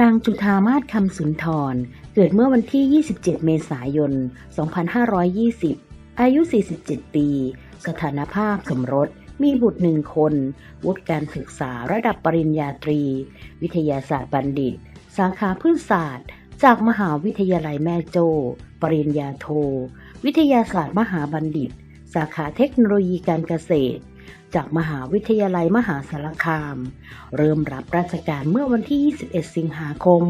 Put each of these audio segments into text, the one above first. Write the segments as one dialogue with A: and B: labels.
A: นางจุธามาศคำสุนทร เกิดเมื่อวันที่ 27 เมษายน 2520 อายุ 47 ปี สถานภาพสมรส มีบุตรหนึ่งคน วุฒิการศึกษาระดับปริญญาตรี วิทยาศาสตร์บัณฑิต สาขาพืชศาสตร์ จากมหาวิทยาลัยแม่โจ้ ปริญญาโท วิทยาศาสตร์มหาบัณฑิต สาขาเทคโนโลยีการเกษตร จากมหาวิทยาลัยมหาสารคาม เริ่มรับราชการเมื่อวันที่ 21 สิงหาคม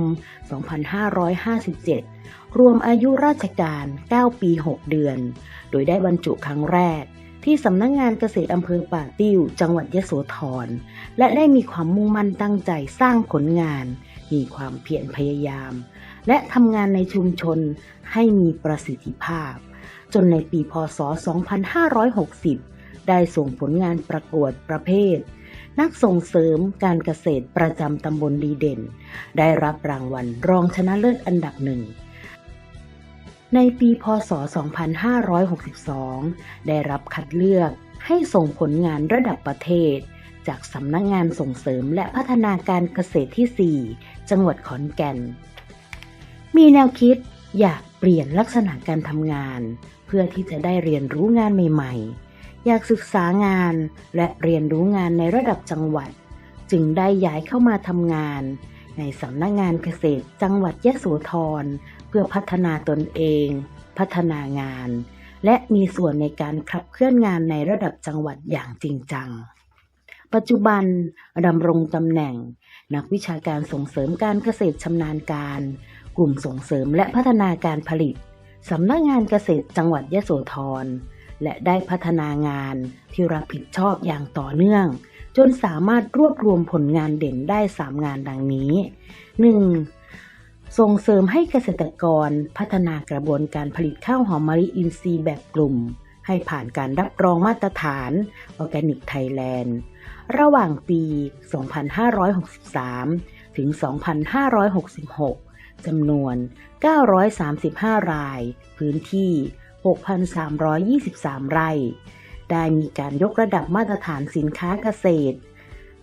A: 2557 รวมอายุราชการ 9 ปี 6 เดือน โดยได้บรรจุครั้งแรก ที่สำนักงงานเกษตรอำเภอป่าติ้ว จังหวัดยโสธร และได้มีความมุ่งมั่นตั้งใจสร้างผลงาน มีความเพียรพยายาม และทำงานในชุมชนให้มีประสิทธิภาพ จนในปีพศ 2560 ได้ส่งผลงานประกวดประเภท นักส่งเสริมการเกษตรประจำตำบลดีเด่น ได้รับรางวัลรองชนะเลิศอันดับหนึ่งในปีพศ 2562 ได้รับคัดเลือกให้ส่งผลงานระดับประเทศ จากสำนักงงานส่งเสริมและพัฒนาการเกษตรที่ 4 จังหวัดขอนแก่น มีแนวคิดอยากเปลี่ยนลักษณะการทำงาน เพื่อที่จะได้เรียนรู้งานใหม่ ๆ อยากศึกษางานและเรียนรู้งานในระดับจังหวัด จึงได้ย้ายเข้ามาทำงาน ในสำนักงานเกษตรจังหวัดยะโสธรเพื่อพัฒนาตนเอง พัฒนางาน และมีส่วนในการขับเคลื่อนงานในระดับจังหวัดอย่างจริงจัง ปัจจุบันดำรงตำแหน่ง นักวิชาการส่งเสริมการเกษตรชำนาญการ กลุ่มส่งเสริมและพัฒนาการผลิตสำนักงานเกษตรจังหวัดยะโสธร และได้พัฒนางานที่รับผิดชอบอย่างต่อเนื่อง จนสามารถรวบรวมผลงานเด่นได้ 3 งานดังนี้ 1. ส่งเสริมให้เกษตรกรพัฒนากระบวนการผลิตข้าวหอมมะลิอินทรีย์แบบกลุ่ม ให้ผ่านการรับรองมาตรฐานออร์แกนิกไทยแลนด์ระหว่างปี 2563 ถึง 2566จำนวน 935 ราย พื้นที่ 6,323 ไร่ ได้มีการยกระดับมาตรฐานสินค้าเกษตร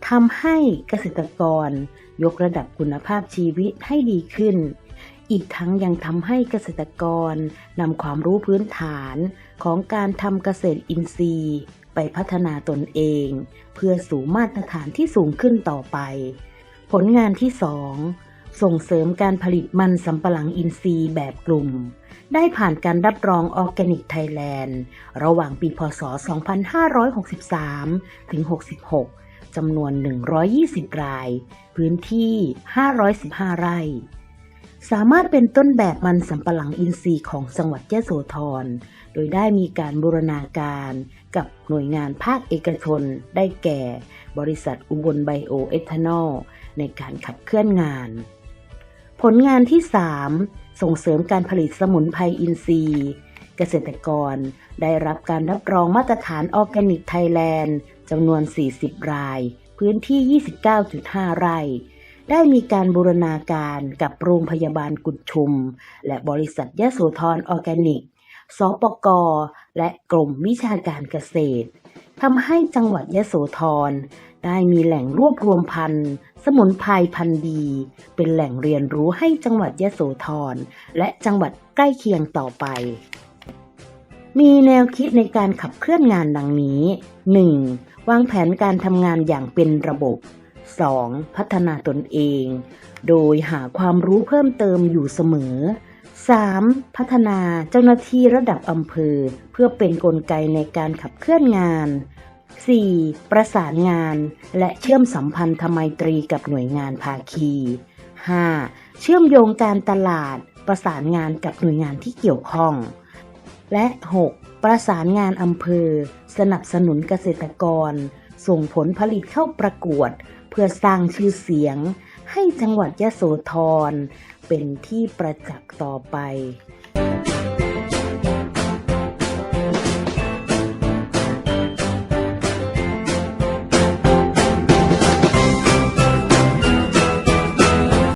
A: ทำให้เกษตรกรยกระดับคุณภาพชีวิตให้ดีขึ้น อีกทั้งยังทำให้เกษตรกรนำความรู้พื้นฐานของการทำเกษตรอินทรีย์ ไปพัฒนาตนเอง เพื่อสู่มาตรฐานที่สูงขึ้นต่อไป ผลงานที่ 2 ส่งเสริมการผลิตมันสำปะหลังอินทรีย์แบบกลุ่ม ได้ผ่านการรับรองออร์แกนิกไทยแลนด์ ระหว่างปีพศ 2563 ถึง 66 จำนวน 120 ราย พื้นที่ 515 ไร่ สามารถเป็นต้นแบบมันสำปะหลังอินทรีย์ของจังหวัดยะโสธร โดยได้มีการบูรณาการกับหน่วยงานภาคเอกชน ได้แก่ บริษัทอุบลไบโอเอทานอลในการขับเคลื่อนงาน ผลงานที่ 3 ส่งเสริมการผลิตสมุนไพรอินทรีย์ เกษตรกรได้รับการรับรองมาตรฐานออร์แกนิกไทยแลนด์จำนวน 40 ราย พื้นที่ 29.5 ไร่ได้มีการบูรณาการกับโรงพยาบาลกุดชุม และบริษัทยะโสธรออร์แกนิก สปก และกรมวิชาการเกษตรทำให้จังหวัดยะโสธร ได้มีแหล่งรวบรวมพันธุ์ สมุนไพรพันธุ์ดี เป็นแหล่งเรียนรู้ให้จังหวัดยะโสธรและจังหวัดใกล้เคียงต่อไป มีแนวคิดในการขับเคลื่อนงานดังนี้ 1. วางแผนการทำงานอย่างเป็นระบบ 2. พัฒนาตนเอง โดยหาความรู้เพิ่มเติมอยู่เสมอ 3. พัฒนาเจ้าหน้าที่ระดับอำเภอ เพื่อเป็นนกลไกในการขับเคลื่อนงาน 4. ประสานงาน และเชื่อมสัมพันธไมตรีกับหน่วยงานภาคี 5. เชื่อมโยงการตลาด ประสานงานกับหน่วยงานที่เกี่ยวข้อง และ 6. ประสานงานอำเภอ สนับสนุนเกษตรกร ส่งผลผลิตเข้าประกวด เพื่อสร้างชื่อเสียง ให้จังหวัดยะโสธรเป็นที่ประจักษ์ต่อไป